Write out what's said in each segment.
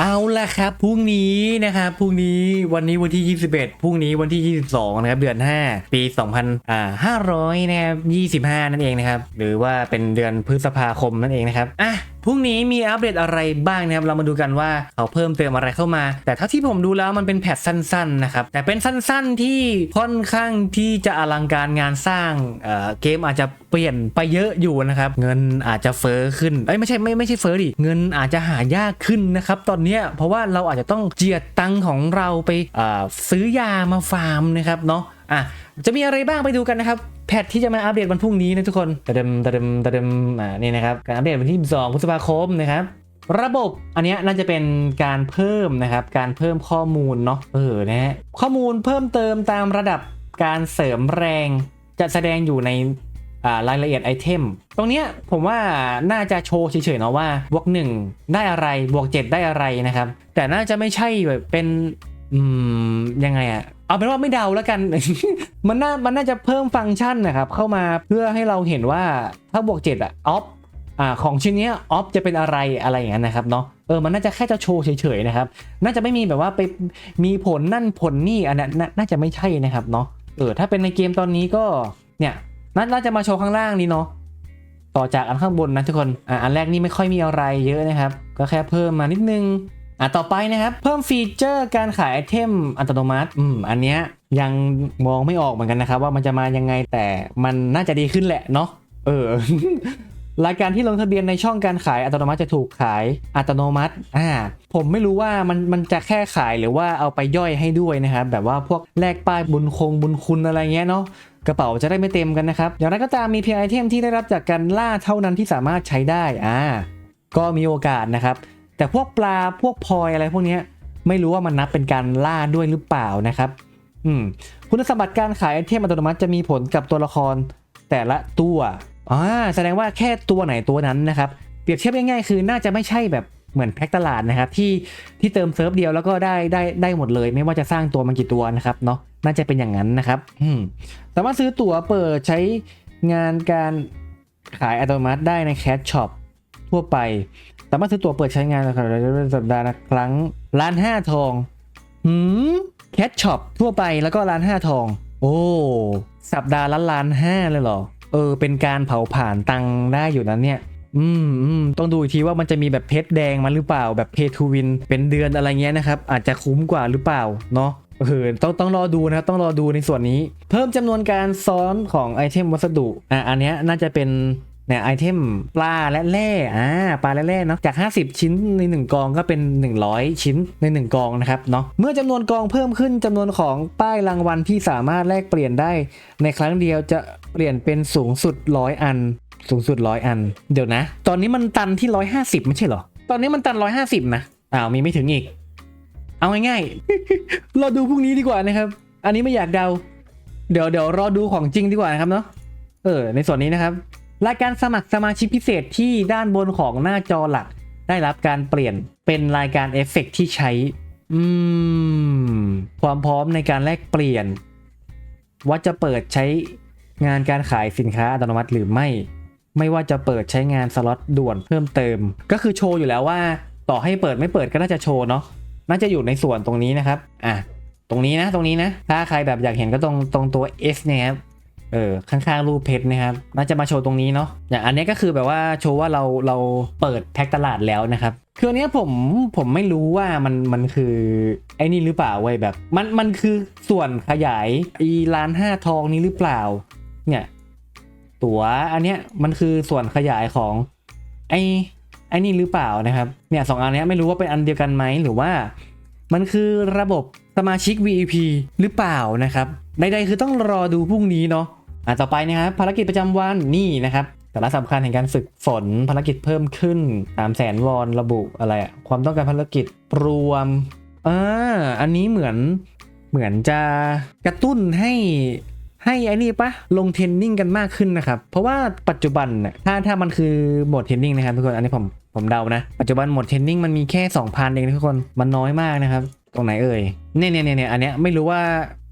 เอาละครับพรุ่งนี้นะครับพรุ่งนี้วันนี้วันที่ 21พรุ่งนี้วันที่ 22 นะครับ เดือน 5 ปี 2,000อ่า500นะครับ25 นั่นเองนะครับ หรือว่าเป็นเดือนพฤษภาคมนั่นเองนะครับอะ พรุ่งนี้มีอัปเดตอะไรบ้างนะครับ เรามาดูกันว่าเขาเพิ่มเติมอะไรเข้ามา แต่เท่าที่ผมดูแล้วมันเป็นแพทสั้นๆนะครับ แต่เป็นสั้นๆที่ค่อนข้างที่จะอลังการงานสร้างเเกมอาจจะเปลี่ยนไปเยอะอยู่นะครับ เงินอาจจะเฟ้อขึ้นเอ้ยไม่ใช่ไม่ไม่ใช่เฟ้อดิ เงินอาจจะหายากขึ้นนะครับตอนนี้เพราะว่าเราอาจจะต้องเจียดตังของเราไปซื้อยามาฟาร์มนะครับเนาะอะจะมีอะไรบ้างไปดูกันนะครับ แพทที่จะมาอัปเดตวันพรุ่งนี้นะทุกคนตะเดิมตะเดิมตะเดิมอ่านี่นะครับการอัปเดตวันที่ 2 พฤษภาคมนะครับระบบอันนี้น่าจะเป็นการเพิ่มนะครับการเพิ่มข้อมูลเนาะเออนะฮะข้อมูลเพิ่มเติมตามระดับการเสริมแรงจะแสดงอยู่ในรายละเอียดไอเทม ตรงเนี้ยผมว่าน่าจะโชว์เฉยๆเนาะว่าบวก 1 ได้อะไรบวก 7 ได้อะไรนะครับ แต่น่าจะไม่ใช่แบบเป็น อืม ยังไงอะเอาเป็นว่าไม่เดาแล้วกัน มันน่ามันน่าจะเพิ่มฟังก์ชันนะครับ เข้ามาเพื่อให้เราเห็นว่าถ้าบวก7อะออฟอ่าของชิ้นนี้ออฟจะเป็นอะไรอะไรอย่างนั้นนะครับเนาะเออมันน่าจะแค่จะโชว์เฉยๆนะครับ น่าจะไม่มีแบบว่าไปมีผลนั่นผลนี่อันนั้นน่าจะไม่ใช่นะครับเนาะเออถ้าเป็นในเกมตอนนี้ก็เนี่ยนาน่าจะมาโชว์ข้างล่างนี้เนาะต่อจากอันข้างบนนะทุกคนอ่าอันแรกนี่ไม่ค่อยมีอะไรเยอะนะครับ ก็แค่เพิ่มมานิดนึง อะต่อไปนะครับ เพิ่มฟีเจอร์การขายไอเทมอัตโนมัติอืมอันเนี้ยยังมองไม่ออกเหมือนกันนะครับ ว่ามันจะมายังไงแต่มันน่าจะดีขึ้นแหละเนาะเออรายการที่ลงทะเบียนในช่องการขายอัตโนมัติจะถูกขายอัตโนมัติ อ่า ผมไม่รู้ว่ามันมันจะแค่ขายหรือว่าเอาไปย่อยให้ด้วยนะครับ แบบว่าพวกแลกป้ายบุญคงบุญคุณอะไรเงี้ยเนาะ กระเป๋าจะได้ไม่เต็มกันนะครับ อย่างไรก็ตามมีเพียงไอเทมที่ได้รับจากการล่าเท่านั้นที่สามารถใช้ได้ อ่า ก็มีโอกาสนะครับ แต่พวกปลาพวกพลอยอะไรพวกนี้ไม่รู้ว่ามันนับเป็นการล่าด้วยหรือเปล่านะครับ อืมคุณสมบัติการขายไอเทมอัตโนมัติจะมีผลกับตัวละครแต่ละตัวอ่าแสดงว่าแค่ตัวไหนตัวนั้นนะครับ เปรียบเทียบง่ายๆคือน่าจะไม่ใช่แบบเหมือนแพ็กตลาดนะครับ ที่ที่เติมเซิร์ฟเดียวแล้วก็ได้ได้ได้หมดเลย ไม่ว่าจะสร้างตัวมันกี่ตัวนะครับเนาะน่าจะเป็นอย่างนั้นนะครับอืมสามารถซื้อตั๋วเปิดใช้งานการขายอัตโนมัติได้ในแคชช็อป ทั่วไป สามารถซื้อตั๋วเปิดใช้งานนะครับสัปดาห์ละครั้งล้านห้าทองหืมแคชช็อปทั่วไปแล้วก็ล้านห้าทอง โอ้สัปดาห์ละล้านห้าเลยเหรอ เออ เป็นการเผาผ่านตังได้อยู่นั้นเนี่ย อืมอืมต้องดูอีกทีว่ามันจะมีแบบเพชรแดงมาหรือเปล่าแบบเพทูวิน เป็นเดือนอะไรเงี้ยนะครับ อาจจะคุ้มกว่าหรือเปล่าเนาะเออต้องต้องรอดูนะครับต้องรอดูในส่วนนี้ เพิ่มจำนวนการซ้อนของไอเทมวัสดุอะอันเนี้ยน่าจะเป็น เนี่ยไอเทมปลาและแร่อ่าปลาและแร่เนาะจาก 50 ชิ้นใน 1 กองก็เป็น 100 ชิ้นใน 1 กองนะครับเนาะเมื่อจำนวนกองเพิ่มขึ้นจำนวนของป้ายรางวัลที่สามารถแลกเปลี่ยนได้ ในครั้งเดียวจะเปลี่ยนเป็นสูงสุดร้อยอัน สูงสุดร้อยอัน เดี๋ยวนะ ตอนนี้มันตันที่ร้อยห้าสิบไม่ใช่เหรอ ตอนนี้มันตันร้อยห้าสิบนะอ้าวมีไม่ถึงอีก เอาง่ายๆเราดูพรุ่งนี้ดีกว่านะครับ อันนี้ไม่อยากเดา เดี๋ยวเดี๋ยวรอดูของจริงดีกว่านะครับเนาะเออในส่วนนี้นะครับ รายการสมัครสมาชิกพิเศษที่ด้านบนของหน้าจอหลัก ได้รับการเปลี่ยนเป็นรายการเอฟเฟกต์ที่ใช้อืมความพร้อมในการแลกเปลี่ยน ว่าจะเปิดใช้งานการขายสินค้าอัตโนมัติหรือไม่ ไม่ว่าจะเปิดใช้งานสล็อตด่วนเพิ่มเติม ก็คือโชว์อยู่แล้วว่า ต่อให้เปิดไม่เปิดก็น่าจะโชว์เนาะน่าจะอยู่ในส่วนตรงนี้นะครับ อะ ตรงนี้นะ ตรงนี้นะ ถ้าใครแบบอยากเห็นก็ตรงตรงตัว S เนี่ยครับ เออข้างๆรูปเพชรนะครับน่าจะมาโชว์ตรงนี้เนาะอย่างอันนี้ก็คือแบบว่าโชว์ว่าเราเราเปิดแพ็กตลาดแล้วนะครับคืออันนี้ผมผมไม่รู้ว่ามันมันคือไอ้นี่หรือเปล่าเว้ยแบบ มันมันคือส่วนขยายอีล้านห้าทองนี้หรือเปล่า เนี่ยตั๋วอันเนี้ยมันคือส่วนขยายของไอ้ไอ้นี่หรือเปล่านะครับเนี่ยสองอันเนี้ยไม่รู้ว่าเป็นอันเดียวกันไหมหรือว่า มันคือระบบสมาชิก VIP หรือเปล่านะครับใดๆคือต้องรอดูพรุ่งนี้เนาะ อะต่อไปนะครับภารกิจประจำวันนี่นะครับสาระสำคัญแห่งการฝึกฝนภารกิจเพิ่มขึ้น3 0 0แสนวอนระบุอะไรอะความต้องการภารกิจรวมอ่าอันนี้เหมือนเหมือนจะกระตุ้นให้ให้อ้นี่ปะลงเทรนนิ่งกันมากขึ้นนะครับ เพราะว่าปัจจุบันน่ะถ้าถ้ามันคือโหมดเทรนนิ่งนะครับทุกคนอันนี้ผมผมเดานะ ปัจจุบันโหมดเทรนนิ่งมันมีแค่ 2,000 เองนะทุกคนมันน้อยมากนะครับ ตรงไหนเอ่ยเนี่ยเนี่ยเนี่ยเนี่ยอันเนี้ยไม่รู้ว่า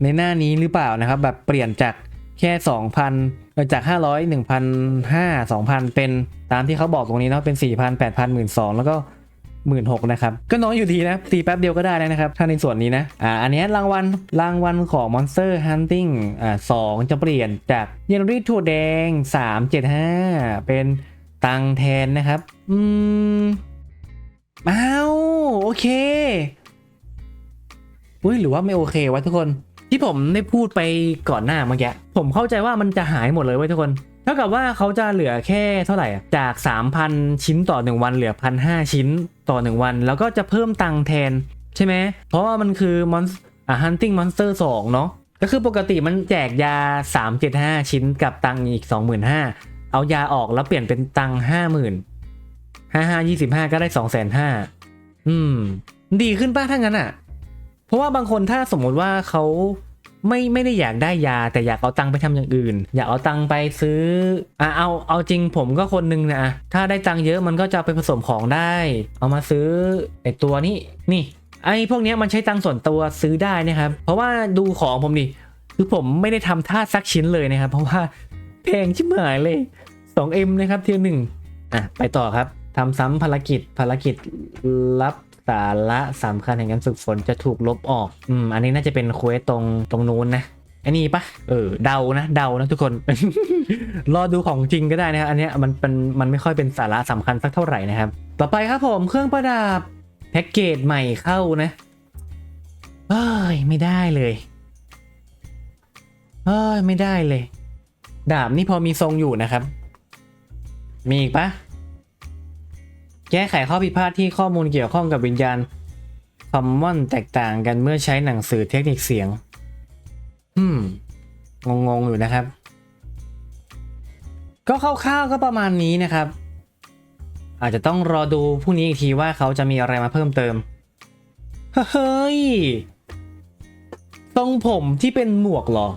ในหน้านี้หรือเปล่านะครับ แบบเปลี่ยนจาก แค่ 2,000เอ่อจาก 500 1,500 2,000 เป็นตามที่เขาบอกตรงนี้เนาะเป็น 4,000 8,000 12,000แล้วก็หมื่นหกนะครับ ก็น้อยอยู่ดีนะตีแป๊บเดียวก็ได้แล้วนะครับ ถ้าในส่วนนี้นะ อ่า อันนี้รางวัลรางวัลของ Monster Hunting อ่าสองจะเปลี่ยนจากเยนรีถั่วแดง 375 เป็นตังแทนนะครับ อืมอ้าว โอเค อุ้ยหรือว่าไม่โอเควะทุกคน ที่ผมได้พูดไปก่อนหน้าเมื่อกี้ผมเข้าใจว่ามันจะหายหมดเลยเว้ยทุกคนเท่ากับว่าเขาจะเหลือแค่เท่าไหร่จาก 3,000 ชิ้นต่อ 1 วันเหลือ 1,500 ชิ้นต่อ 1 วัน แล้วก็จะเพิ่มตังแทน ใช่ไหมเพราะว่ามันคือมอนอ่า hunting monster 2 เนาะก็คือปกติมันแจกยา 375 ชิ้นกับตังอีก 25,000เอายาออกแล้วเปลี่ยนเป็นตัง50,000 55 25 ก็ได้ 2,500อืม ดีขึ้นป้าถ้างั้นอะ ราะว่าบางคนถ้าสมมติว่าเขาไม่ไม่ได้อยากได้ยา แต่อยากเอาตังค์ไปทำอย่างอื่น อยากเอาตังค์ไปซื้ออะเอาเอาจริงผมก็คนนึงนะถ้าได้ตังค์เยอะมันก็จะไปผสมของได้ เอามาซื้อไอตัวนี้นี่ไอพวกนี้มันใช้ตังค์ส่วนตัวซื้อได้นะครับ เพราะว่าดูของผมดิคือผมไม่ได้ทำท่าสักชิ้นเลยนะครับ เพราะว่าแพงชิบหายเลย 2M นะครับเทียร์หนึ่งอะไปต่อครับ ทำซ้ำภารกิจภารกิจรับสาระสำคัญแห่งการฝึกฝนจะถูกลบออก อืม อันนี้น่าจะเป็นเควสตรงตรงนู้นนะอันนี้ปะเออ เดานะ เดานะทุกคน รอดูของจริงก็ได้นะครับ อันเนี้ยมันเป็นมันไม่ค่อยเป็นสาระสำคัญสักเท่าไหร่นะครับ ต่อไปครับผมเครื่องประดับแพ็กเกจใหม่เข้านะเอ้ย ไม่ได้เลยเอ้ย ไม่ได้เลย ดาบนี่พอมีทรงอยู่นะครับ มีอีกปะ แก้ไขข้อผิดพลาดที่ข้อมูลเกี่ยวข้องกับวิญญาณคอมมอนแตกต่างกันเมื่อใช้หนังสือเทคนิคเสียง อืม งงๆ อยู่นะครับ ก็คร่าวๆก็ประมาณนี้นะครับ อาจจะต้องรอดูพรุ่งนี้อีกทีว่าเขาจะมีอะไรมาเพิ่มเติม เฮ้ยทรงผมที่เป็นหมวกหรอ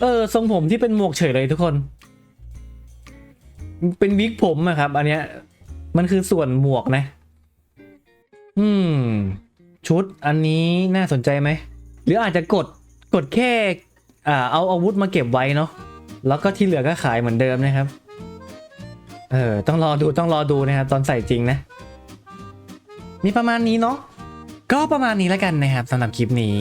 เออ ทรงผมที่เป็นหมวกเฉยเลยทุกคน เป็นวิกผมอะครับ อันเนี้ย มันคือส่วนหมวกนะ อืม ชุดอันนี้น่าสนใจไหม หรืออาจจะกดกดแค่ อ่า เอาอาวุธมาเก็บไว้เนาะ แล้วก็ที่เหลือก็ขายเหมือนเดิมนะครับ เออ ต้องรอดูต้องรอดูนะครับ ตอนใส่จริงนะ มีประมาณนี้เนาะ ก็ประมาณนี้แล้วกันนะครับสำหรับคลิปนี้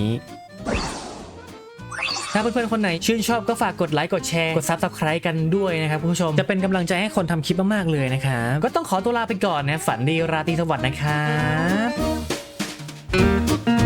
ถ้าเพื่อนๆคนไหนชื่นชอบก็ฝากกดไลค์กดแชร์กดซับสไครต์กันด้วยนะครับคุณผู้ชมจะเป็นกำลังใจให้คนทำคลิปมากๆเลยนะครับก็ต้องขอตัวลาไปก่อนนะฝันดีราตรีสวัสดิ์นะครับ